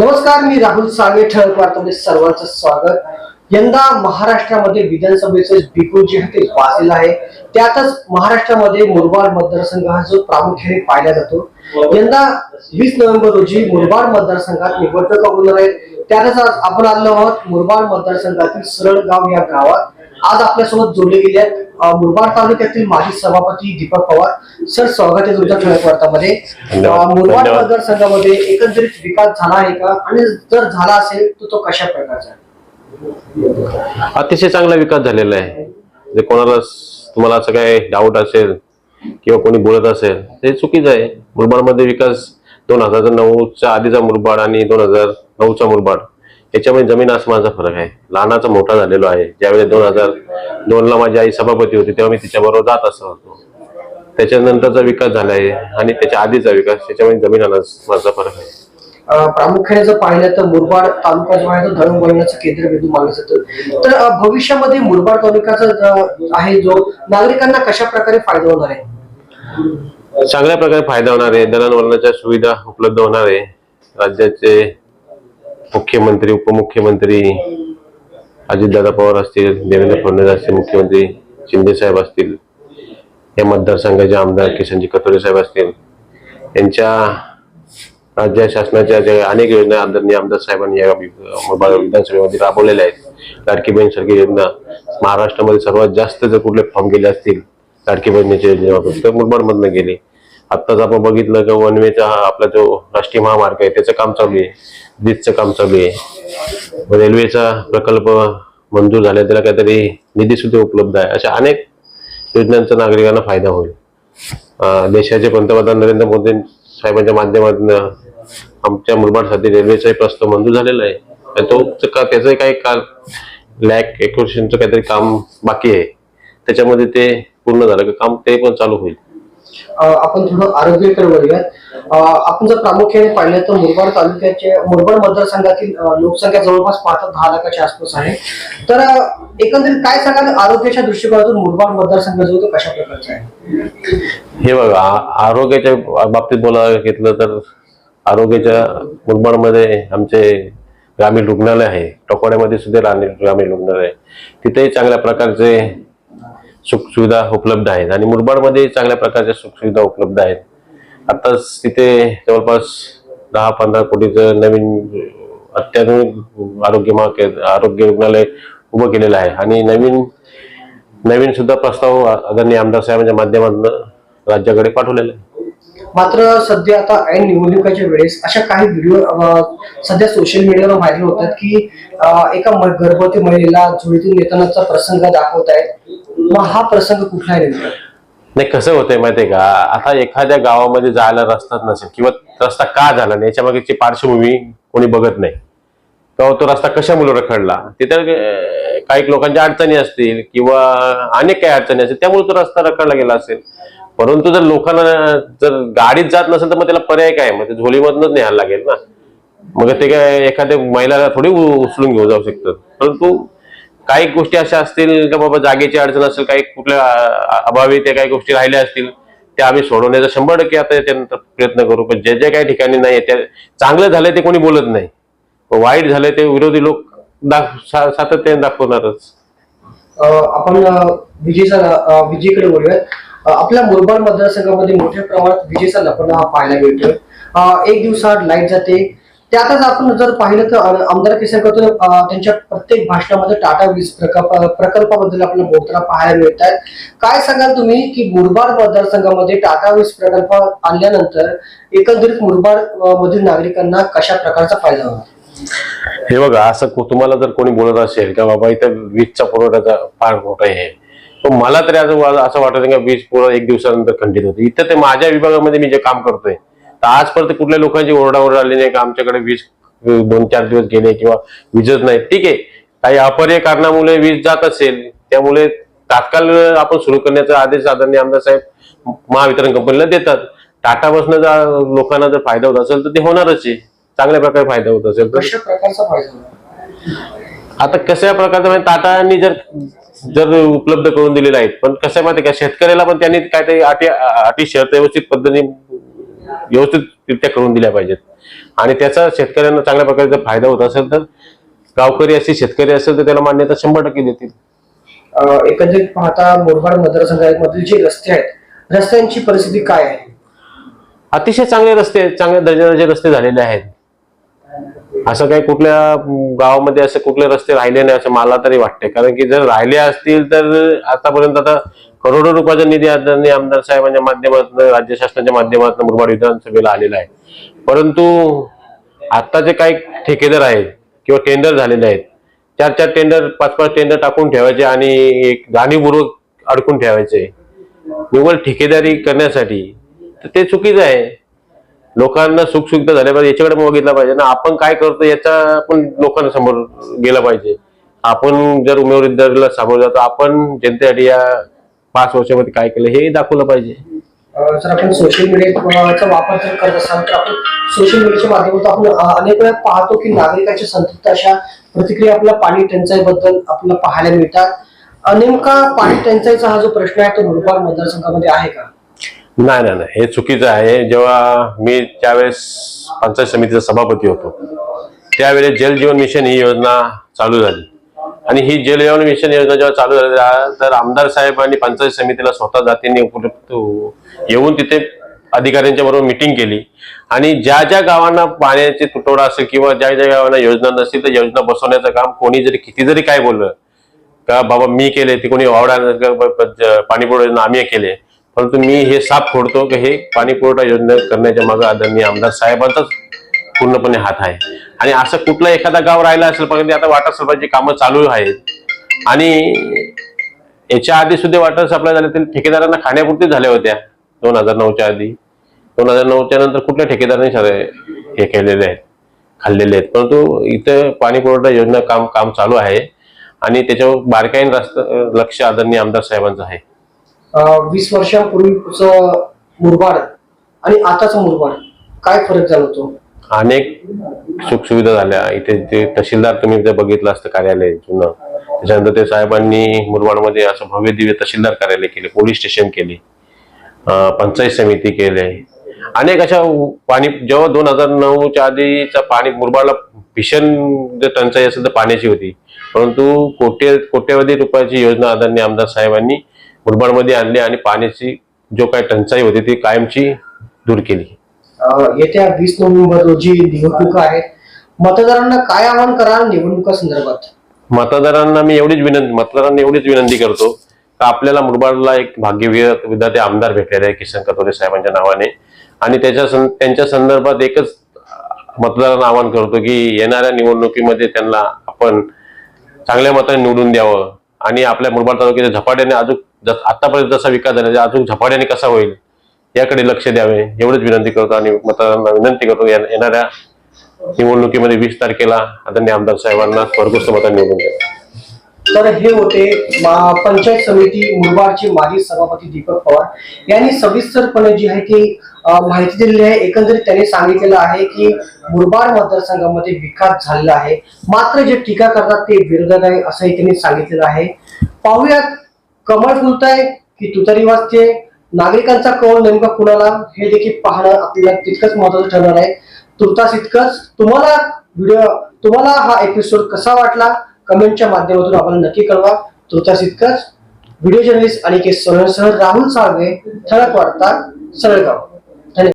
नमस्कार मी राहुल साळवे ठळक वार्तामध्ये सर्वांचं स्वागत. यंदा महाराष्ट्रामध्ये विधानसभेचं बिगुल जे आहे ते वाजलेलं आहे. त्यातच महाराष्ट्रामध्ये मुरबाड मतदारसंघ हा जो प्रामुख्याने पाहिला जातो. यंदा वीस नोव्हेंबर रोजी मुरबाड मतदारसंघात निवडणूक होणार आहेत त्यातच आज आपण आलो आहोत मुरबाड मतदारसंघातील सरळगाव या गावात. आज आपल्यासोबत जोडले गेले आहेत मुरबाड तालुक्यातील माजी सभापती दीपक पवार. सर स्वागत आहे तुमच्या ठळक वार्तामध्ये. मुरबाड. मतदारसंघामध्ये एकंदरीत विकास झाला आहे का? आणि जर झाला असेल तर तो कशा प्रकारचा अतिशय चांगला विकास झालेला आहे. जे कोणाला तुम्हाला असं काय डाऊट असेल किंवा कोणी बोलत असेल ते चुकीचं आहे. मुरबाडमध्ये विकास दोन हजार नऊच्या आधीचा मुरबाड आणि दोन हजार नऊचा मुरबाड. याच्यामध्ये जमीन आसमानाचा फरक आहे. लहानाचा मोठा झालेलो आहे. ज्यावेळेस दोन हजार दोनला माझी आई सभापती होती तेव्हा मी तिच्याबरोबर जात असत होतो. त्याच्यानंतरचा विकास झाला आहे आणि त्याच्या आधीचा विकास त्याच्यामध्ये जमीन आसमानाचा फरक आहे. प्रामुख्याने जर पाहिलं तर मुरबाड तालुका जो आहे तो दळणवळणाचं केंद्रबिंदू मानलं जातं. तर भविष्यामध्ये मुरबाड तालुक्याचा आहे जो नागरिकांना कशा प्रकारे फायदा होणार आहे? चांगल्या प्रकारे फायदा होणार आहे. दळणवळणाच्या सुविधा उपलब्ध होणार आहे. राज्याचे मुख्यमंत्री उपमुख्यमंत्री अजितदादा पवार असतील देवेंद्र फडणवीस असतील मुख्यमंत्री शिंदे साहेब असतील या मतदारसंघाचे आमदार किशनजी कटोरे साहेब असतील यांच्या राज्य शासनाच्या ज्या अनेक योजना आदरणीय आमदार साहेबांनी या विधानसभेमध्ये राबवलेल्या आहेत. लाडकी बहीण सारखी योजना. महाराष्ट्रामध्ये सर्वात जास्त जर कुठले फॉर्म गेले असतील लाडकी बहिणीची योजनेबाबत तर मुरबाडमधनं गेले. आत्ताच आपण बघितलं की वनवेचा हा आपला जो राष्ट्रीय महामार्ग आहे त्याचं काम चालू आहे. ब्रिजचं काम चालू आहे. रेल्वेचा प्रकल्प मंजूर झाला त्याला काहीतरी निधी सुद्धा उपलब्ध आहे. अशा अनेक योजनांचा नागरिकांना फायदा होईल. देशाचे पंतप्रधान नरेंद्र मोदी साहेबांच्या माध्यमातून आमच्या मुरबाडसाठी रेल्वेचाही प्रस्ताव मंजूर झालेला आहे. आणि तो का त्याचं काही काल लॅक एकोशनचं काहीतरी काम बाकी आहे. त्याच्यामध्ये ते पूर्ण झालं का काम ते पण चालू होईल. आपण थोडं आरोग्याकडे वळूयात. आपण जर प्रामुख्याने पाहिलं तर मुरबाड तालुक्याचे मुरबाड मतदारसंघातील लोकसंख्या जवळपास पाच दहा लाखाच्या आसपास आहे. तर एकंदरीत काय सांगाल आरोग्याच्या दृष्टिकोनातून मुरबाड मतदारसंघ जो तो कशा प्रकारचा आहे? हे बघा आरोग्याच्या बाबतीत बोलायला घेतलं तर आरोग्याच्या मुरबाडमध्ये आमचे ग्रामीण रुग्णालय आहे. टोकवाड्यामध्ये सुद्धा ग्रामीण रुग्णालय आहे. तिथेही चांगल्या प्रकारचे सुखसुविधा उपलब्ध आहेत आणि मुरबाडमध्ये चांगल्या प्रकारच्या सुखसुविधा उपलब्ध आहेत. आत्ताच तिथे जवळपास दहा पंधरा कोटीचं नवीन अत्याधुनिक आरोग्य महाके- आरोग्य रुग्णालय उभं केलेलं आहे. आणि नवीन नवीन सुद्धा प्रस्ताव आदरणीय आमदार साहेबांच्या माध्यमातून राज्याकडे पाठवलेला आहे. मात्र सध्या आता ऐन निवडणुकाच्या वेळेस अशा काही व्हिडिओ सध्या सोशल मीडियावर व्हायरल होतात की एका गर्भवती महिलेला झुळीतून येतानाचा प्रसंग दाखवत आहेत. मग हा प्रसंग कुठला आहे नेमका? नाही कसं होतंय माहितीये का? आता एखाद्या गावामध्ये जायला रस्ताच नसेल किंवा रस्ता का झाला नाही याच्या मागेची पार्श्वभूमी कोणी बघत नाही. तेव्हा तो रस्ता कशामुळे रखडला? तिथे तर काही लोकांच्या अडचणी असतील किंवा अनेक काही अडचणी असतील त्यामुळे तो रस्ता रखडला गेला असेल. परंतु जर लोकांना जर गाडीत जात नसेल तर मग त्याला पर्याय काय? मग ते झोलीमधनच न्यायला लागेल ना. मग ते काय एखाद्या महिलाला थोडी उचलून घेऊन जाऊ शकतात. परंतु काही गोष्टी अशा असतील का बाबा जागेची अडचण असेल काही कुठल्या अभावी त्या काही गोष्टी राहिल्या असतील त्या आम्ही सोडवण्याचा शंभर टक्के आता त्यानंतर प्रयत्न करू. पण जे जे काही ठिकाणी नाही त्या चांगलं झालंय ते कोणी बोलत नाही. वाईट झालंय ते विरोधी लोक दाख सा- सातत्याने दाखवणारच. आपण विजय विजेचा विजेकडे बोलूयात आपल्या मुरबाड मतदारसंघामध्ये मोठ्या प्रमाणात विजेचा लपंडा पाहायला मिळतोय. एक दिवसाआड लाइट जाते त्यातच आपण जर पाहिलं तर आमदार किसन कटोरे त्यांच्या प्रत्येक भाषणामध्ये टाटा वीज प्रकल्प प्रकल्पाबद्दल आपल्याला बोलताना पाहायला मिळत आहेत काय सांगाल तुम्ही की मुरबाड मतदारसंघामध्ये टाटा वीज प्रकल्प आणल्यानंतर एकंदरीत मुरबाड मधील नागरिकांना कशा प्रकारचा फायदा होणार हे बघा असं तुम्हाला जर कोणी बोलत असेल का बाबा इथं वीजचा पुरवठ्याचा फार मोठा आहे पण मला तरी असं असं वाटत नाही का वीज पुरवठा एक दिवसानंतर खंडित होते. इथं ते माझ्या विभागामध्ये मी जे काम करतोय तर आजपर्यंत कुठल्या लोकांची ओरडाओरड आली नाही का? आमच्याकडे वीज दोन चार दिवस गेले किंवा वीजच नाही ठीक आहे. काही अपरिय कारणामुळे वीज जात असेल त्यामुळे तात्काळ आपण सुरू करण्याचा आदेश आदरणीय आमदार साहेब महावितरण कंपनीला देतात. टाटा बसनं जर लोकांना जर फायदा होत असेल तर ते होणारच आहे. चांगल्या प्रकारे फायदा होत असेल तर. आता कशा प्रकारचं म्हणजे टाटांनी जर जर उपलब्ध करून दिलेले आहेत पण कसं माहिती का? शेतकऱ्याला पण त्यांनी काहीतरी अटी अटी शर्त व्यवस्थित पद्धतीने व्यवस्थितरित्या करून दिल्या पाहिजेत. आणि त्याचा शेतकऱ्यांना चांगल्या प्रकारे जर फायदा होत असेल तर गावकरी असतील शेतकरी असेल तर त्याला मान्यता शंभर टक्के देतील. एकंदरीत पाहता मुरबाड मतदारसंघामधील जे रस्ते आहेत रस्त्यांची परिस्थिती काय आहे? अतिशय चांगले रस्ते चांगल्या दर्जाचे रस्ते झालेले आहेत. असं काही कुठल्या गावामध्ये असे कुठले रस्ते राहिले नाही असं मला तरी वाटते कारण की जर राहिले असतील तर आतापर्यंत आता करोडो रुपयाचा निधी आदरणीय आमदार साहेबांच्या माध्यमातून राज्य शासनाच्या माध्यमातून मुरबाड विधानसभेला आलेला आहे. परंतु आता जे काही ठेकेदार आहेत किंवा टेंडर झालेले आहेत चार चार टेंडर पाच पाच टेंडर टाकून ठेवायचे आणि एक जाणीवपूर्वक अडकून ठेवायचे. निव्वळ ठेकेदारी करण्यासाठी तर ते चुकीचं आहे. लोकांना सुखसुविधा झाल्या पाहिजे याच्याकडे बघितलं पाहिजे. ना आपण काय करतो याचा पण लोकांना समोर गेला पाहिजे. आपण जर उमेदवारीला सामोरं जातो आपण जनतेसाठी या पाच वर्षामध्ये काय केलं हे दाखवलं पाहिजे. जर आपण सोशल मीडियाचा वापर जर करत असाल तर आपण सोशल मीडियाच्या माध्यमातून आपण अनेक वेळा पाहतो की नागरिकांच्या संतृप्त अशा प्रतिक्रिया आपल्या पाणी टंचाईबद्दल आपल्याला पाहायला मिळतात. नेमका पाणी टंचाईचा हा जो प्रश्न आहे तो मुरबाड मतदारसंघामध्ये आहे का? नाही नाही नाही. हे चुकीचं आहे. जेव्हा मी त्यावेळेस पंचायत समितीचा सभापती होतो त्यावेळेस जल जीवन मिशन ही योजना चालू झाली. आणि ही जल जीवन मिशन योजना जेव्हा चालू झाली तर आमदार साहेब आणि पंचायत समितीला स्वतः जातीने उपलब्ध येऊन तिथे अधिकाऱ्यांच्या बरोबर मिटिंग केली. आणि ज्या ज्या गावांना पाण्याचे तुटवडा असेल किंवा ज्या ज्या गावांना योजना नसतील तर योजना बसवण्याचं काम कोणी जरी किती जरी काय बोललं का बाबा मी केले ते कोणी वावडा पाणी पुरवठा योजना आम्ही केले परंतु मी हे साफ फोडतो की हे पाणी पुरवठा योजना करण्याच्या मागे आदरणीय आमदार साहेबांचाच पूर्णपणे हात आहे. आणि असं कुठलं एखादा गाव राहिला असेल पण आता वाटर सप्लायची कामं चालू आहेत. आणि याच्या आधी सुद्धा वॉटर सप्लाय झाले तरी ठेकेदारांना खाण्यापुरतीच झाल्या होत्या. दोन हजार नऊच्या आधी. दोन हजार नऊच्या नंतर कुठल्या ठेकेदारांनी सगळे हे केलेले आहेत खाल्लेले आहेत? परंतु इथं पाणी पुरवठा योजना काम काम चालू आहे. आणि त्याच्यावर बारकाईन रस्त लक्ष आदरणीय आमदार साहेबांचं आहे. वीस वर्षांपूर्वीच मुरबाड आणि आताच मुरबाड काय फरक जाणवतो? अनेक सुखसुविधा झाल्या. इथे जे तहसीलदार तुम्ही जर बघितलं असतं कार्यालय जुनं त्याच्यानंतर ते साहेबांनी मुरबाडमध्ये असं भव्य दिव्य तहसीलदार कार्यालय केले पोलीस स्टेशन केले पंचायत समिती केले. अनेक अशा पाणी जेव्हा दोन हजार नऊच्या आधीचा पाणी मुरबाडला भीषण जर टंचाई असेल तर पाण्याची होती. परंतु कोट्य कोट्यवधी रुपयाची योजना आदरणीय आमदार साहेबांनी मुरबाडमध्ये आणली आणि पाण्याची जो काही टंचाई होती ती कायमची दूर केली. येत्या वीस नोव्हेंबर रोजी निवडणुका आहेत. मतदारांना काय आवाहन कराल निवडणुका संदर्भात? मतदारांना मी एवढीच विनंती मतदारांना एवढीच विनंती करतो का आपल्याला मुरबाडला एक भाग्यवीर विद्यार्थी आमदार भेटलेले आहे किसन कतोरे साहेबांच्या नावाने. आणि त्याच्या सं- त्यांच्या संदर्भात एकच मतदारांना आवाहन करतो की येणाऱ्या निवडणुकीमध्ये त्यांना आपण चांगल्या मताने निवडून द्यावं. आणि आपल्या मुरबाड तालुक्याच्या झपाट्याने अजून आतापर्यंत जसा विकास झाला म्हणजे अजून झपाट्याने कसा होईल याकडे लक्ष द्यावे. एवढंच विनंती करतो आणि मतदारांना विनंती करतो येणाऱ्या निवडणुकीमध्ये वीस तारखेला आदरणीय आमदार साहेबांना स्वर्गस्थ मतांनी निवडून द्यावे. तर हे होते पंचायत समिती मुरबाडचे माजी सभापती दीपक पवार. यांनी सविस्तरपणे जी आहे ती माहिती दिलेली आहे. एकंदरीत त्यांनी सांगितलेलं आहे की मुरबाड मतदारसंघामध्ये विकास झालेला आहे. मात्र जे टीका करतात ते विरोधात आहे असंही त्यांनी सांगितलेलं आहे. पाहुयात कमळ फुलताय की तुतारी वाजते नागरिकांचा कौल नेमका कुणाला हे देखील पाहणं आपल्याला तितकंच महत्वाचं ठरणार आहे. तुर्तास इतकंच. तुम्हाला व्हिडिओ तुम्हाला हा एपिसोड कसा वाटला? कमेंटच्या माध्यमातून आपण नक्की कळवा. तुर्तास इतकंच. व्हिडिओ जर्नलिस्ट के सरळसहज राहुल साळवे ठळक वार्ता सरळगाव.